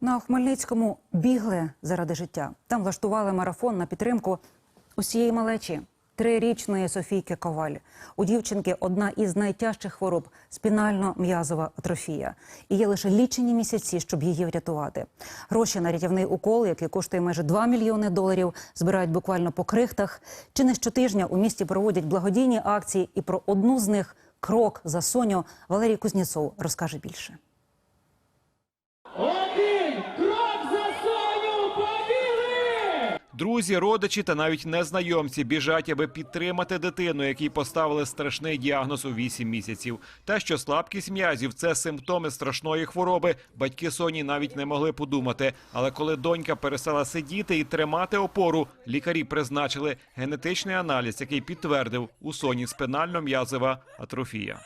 На Хмельницькому бігли заради життя. Там влаштували марафон на підтримку усієї малечі. Трирічної Софійки Коваль. У дівчинки одна із найтяжчих хвороб спінально-м'язова атрофія. І є лише лічені місяці, щоб її врятувати. Гроші на рятівний укол, який коштує майже 2 мільйони доларів, збирають буквально по крихтах. Чи не щотижня у місті проводять благодійні акції, і про одну з них крок за Соню Валерій Кузнєцов розкаже більше. Друзі, родичі та навіть незнайомці біжать, аби підтримати дитину, якій поставили страшний діагноз у 8 місяців. Те, що слабкість м'язів це симптоми страшної хвороби, батьки Соні навіть не могли подумати. Але коли донька перестала сидіти і тримати опору, лікарі призначили генетичний аналіз, який підтвердив у Соні спинально-м'язова атрофія.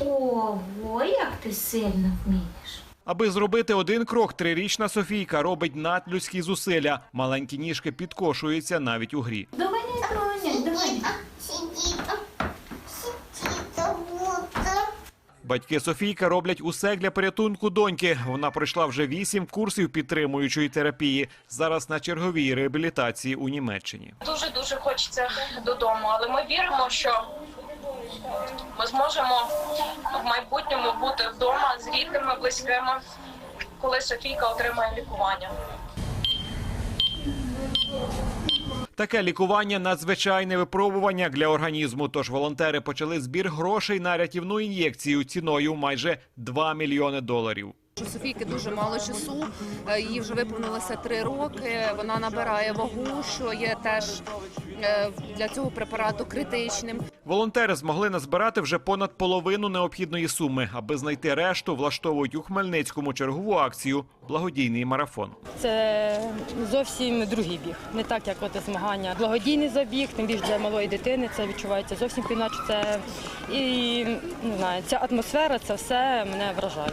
Ого, як ти сильно вмієш. Аби зробити один крок, трирічна Софійка робить надлюдські зусилля. Маленькі ніжки підкошуються навіть у грі. Давай давай. Буде. Батьки Софійка роблять усе для порятунку доньки. Вона пройшла вже вісім курсів підтримуючої терапії. Зараз на черговій реабілітації у Німеччині. дуже дуже хочеться додому, але ми віримо, що ми зможемо в майбутньому бути вдома з рідними, близькими, коли Софійка отримає лікування. Таке лікування надзвичайне випробування для організму. Тож волонтери почали збір грошей на рятівну ін'єкцію ціною майже 2 мільйони доларів. У Софійки дуже мало часу. е, Їй вже виповнилося три роки. Вона набирає вагу, що є теж е, для цього препарату критичним. Волонтери змогли назбирати вже понад половину необхідної суми. Аби знайти решту, влаштовують у Хмельницькому чергову акцію благодійний марафон. Це зовсім другий біг, не так як от змагання. Благодійний забіг, тим більше для малої дитини. Це відчувається зовсім іначе. Це і не знаю, ця атмосфера, це все мене вражає.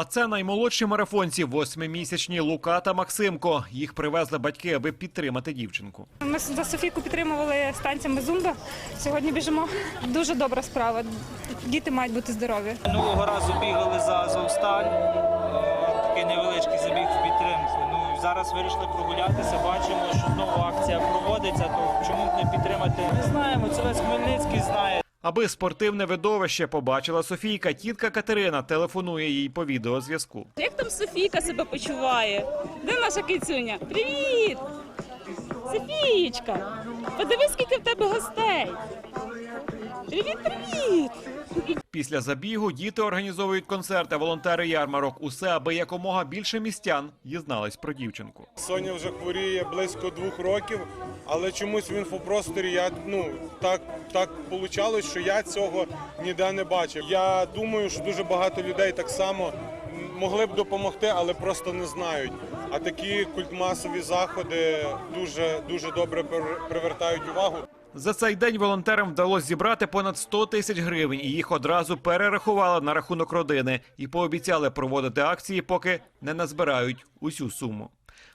А це наймолодші марафонці, восьмимісячні Лука та Максимко. Їх привезли батьки, аби підтримати дівчинку. Ми за Софійку підтримували станціями Зумба. Сьогодні біжимо. Дуже добра справа. Діти мають бути здорові. Минулого разу бігали за Азовсталь, е, такий невеличкий забіг в підтримку. Ну і зараз вирішили прогулятися. Бачимо, що знову акція проводиться. То чому б не підтримати? Ми знаємо, це весь Хмельницький знає. Аби спортивне видовище побачила Софійка, тітка Катерина телефонує їй по відеозв'язку. Як там Софійка себе почуває? Де наша кицюня? Привіт! Софієчка! Подивись, скільки в тебе гостей! Привіт, привіт! Після забігу діти організовують концерти, волонтери ярмарок. Усе, аби якомога більше містян дізнались про дівчинку. Соня вже хворіє близько двох років, але чомусь в інфопросторі я ну так так вийшло, що я цього ніде не бачив. Я думаю, що дуже багато людей так само могли б допомогти, але просто не знають. А такі культмасові заходи дуже дуже добре привертають увагу. За цей день волонтерам вдалося зібрати понад 100 тисяч гривень, і їх одразу перерахували на рахунок родини і пообіцяли проводити акції, поки не назбирають усю суму.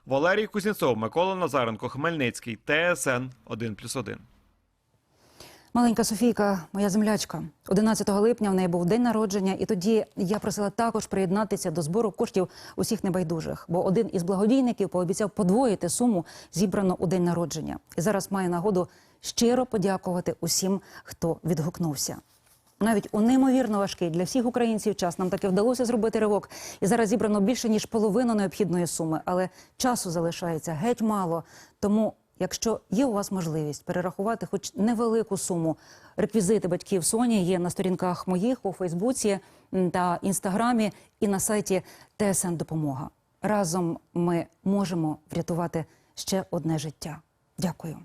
Валерій Кузнєцов, Микола Назаренко, Хмельницький, ТСН 1+,1. Маленька Софійка, моя землячка. 11 липня в неї був день народження, і тоді я просила також приєднатися до збору коштів усіх небайдужих, бо один із благодійників пообіцяв подвоїти суму, зібрану у день народження. І зараз маю нагоду щиро подякувати усім, хто відгукнувся. Навіть у неймовірно важкий для всіх українців час нам таки вдалося зробити ривок. І зараз зібрано більше ніж половину необхідної суми, але часу залишається геть мало. Тому, якщо є у вас можливість перерахувати хоч невелику суму, реквізити батьків Соні є на сторінках моїх у Фейсбуці та Інстаграмі і на сайті ТСН Допомога. Разом ми можемо врятувати ще одне життя. Дякую.